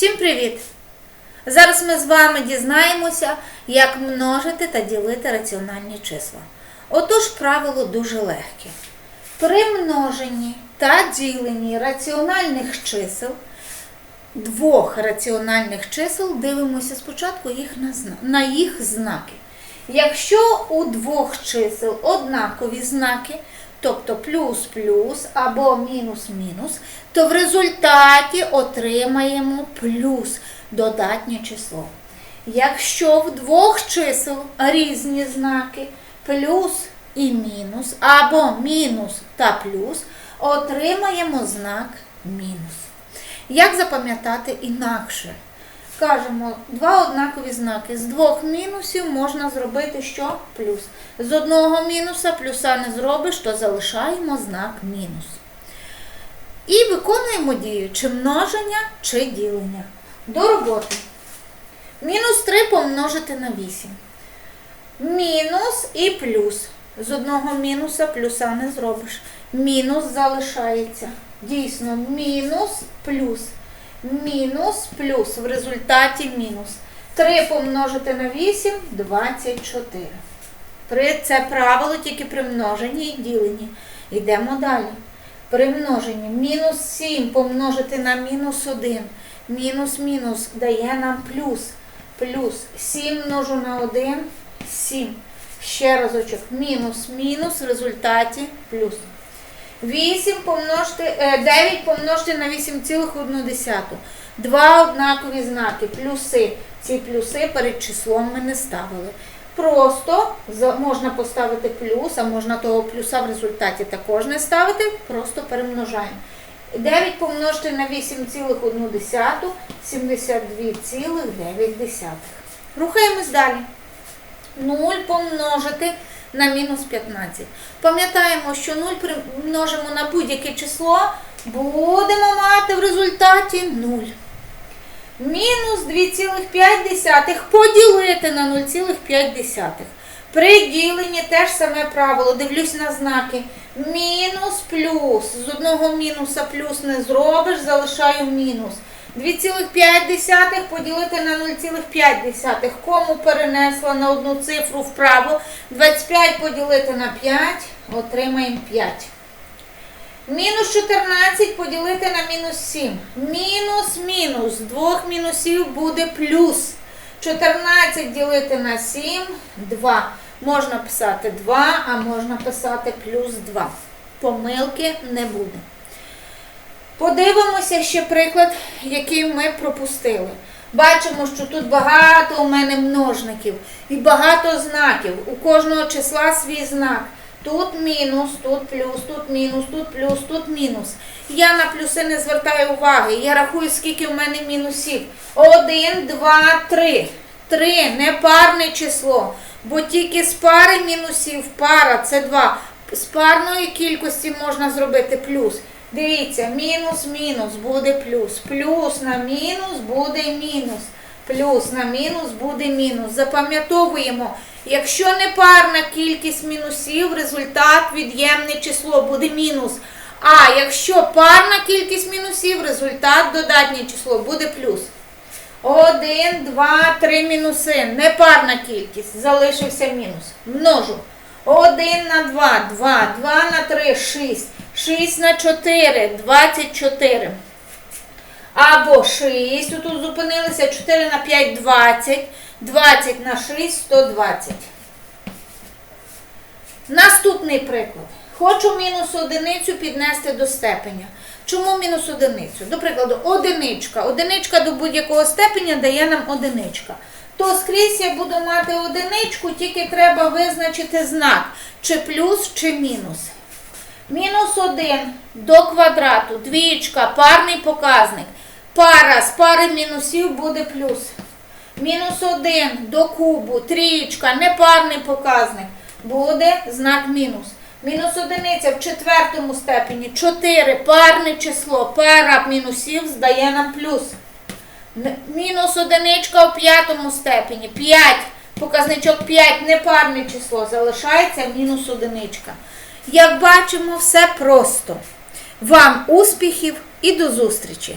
Всім привіт! Зараз ми з вами дізнаємося, як множити та ділити раціональні числа. Отож, правило дуже легке. При множенні та діленні раціональних чисел, двох раціональних чисел, дивимося спочатку їх на, їх знаки. Якщо у двох чисел однакові знаки, тобто плюс-плюс або мінус-мінус, то в результаті отримаємо плюс додатнє число. Якщо в двох чисел різні знаки, плюс і мінус, або мінус та плюс, отримаємо знак мінус. Як запам'ятати інакше? Кажемо, два однакові знаки. З двох мінусів можна зробити що? Плюс. З одного мінуса плюса не зробиш, то залишаємо знак мінус. І виконуємо дію чи множення, чи ділення. До роботи. Мінус 3 помножити на 8. Мінус і плюс. З одного мінуса плюса не зробиш. Мінус залишається. Дійсно, мінус плюс. Мінус плюс. В результаті мінус. 3 помножити на 8 24. При це правило тільки при множенні і діленні. Йдемо далі. При множенні мінус 7 помножити на мінус 1. Мінус мінус дає нам плюс. Плюс 7 множу на 1 7. Ще разочок. Мінус мінус в результаті плюс. 8 помножити, е, 9 помножити на 8,1. Два однакові знаки. Плюси. Ці плюси перед числом ми не ставили. Просто можна поставити плюс, а можна того плюса в результаті також не ставити, просто перемножаємо. 9 помножити на 8,1, 72,9. Рухаємось далі. 0 помножити на мінус 15. Пам'ятаємо, що 0 примножимо на будь-яке число, будемо мати в результаті 0. Мінус 2,5 поділити на 0,5. При діленні теж саме правило. Дивлюсь на знаки. Мінус плюс. З одного мінуса плюс не зробиш, залишаю мінус. 2,5 поділити на 0,5. Кому перенесла на одну цифру вправо. 25 поділити на 5, отримаємо 5. Мінус 14 поділити на мінус 7. Мінус мінус. Двох мінусів буде плюс. 14 ділити на 7 2. Можна писати 2, а можна писати плюс 2. Помилки не буде. Подивимося ще приклад, який ми пропустили. Бачимо, що тут багато у мене множників і багато знаків. У кожного числа свій знак. Тут мінус, тут плюс, тут мінус, тут плюс, тут мінус. Я на плюси не звертаю уваги. Я рахую, скільки в мене мінусів. Один, два, три. Три непарне число. Бо тільки з пари мінусів пара це два. З парної кількості можна зробити плюс. Дивіться, мінус, мінус буде плюс. Плюс на мінус буде мінус. Плюс на мінус буде мінус. Запам'ятовуємо, якщо не парна кількість мінусів, результат від'ємне число буде мінус. А якщо парна кількість мінусів, результат додатнє число буде плюс. Один, два, три мінуси. Непарна кількість. Залишився мінус. Множу. Один на два, два, два на три, шість. Шість на чотири, двадцять чотири. Або 6, тут зупинилися 4 на 5 20, 20 на 6 120. Наступний приклад. Хочу мінус одиницю піднести до степеня. Чому мінус одиницю? До прикладу, одиничка. Одиничка до будь-якого степеня дає нам одиничка. То скрізь я буду мати одиничку, тільки треба визначити знак, чи плюс, чи мінус. Мінус 1 до квадрату, двічка, парний показник. Пара з пари мінусів буде плюс. Мінус 1 до кубу, трієчка, непарний показник. Буде знак мінус. Мінус одиниця в четвертому степені. 4 парне число. Пара мінусів здає нам плюс. Мінус одиничка в п'ятому степені. 5. Показничок 5 непарне число. Залишається мінус одиничка. Як бачимо, все просто. Вам успіхів і до зустрічі!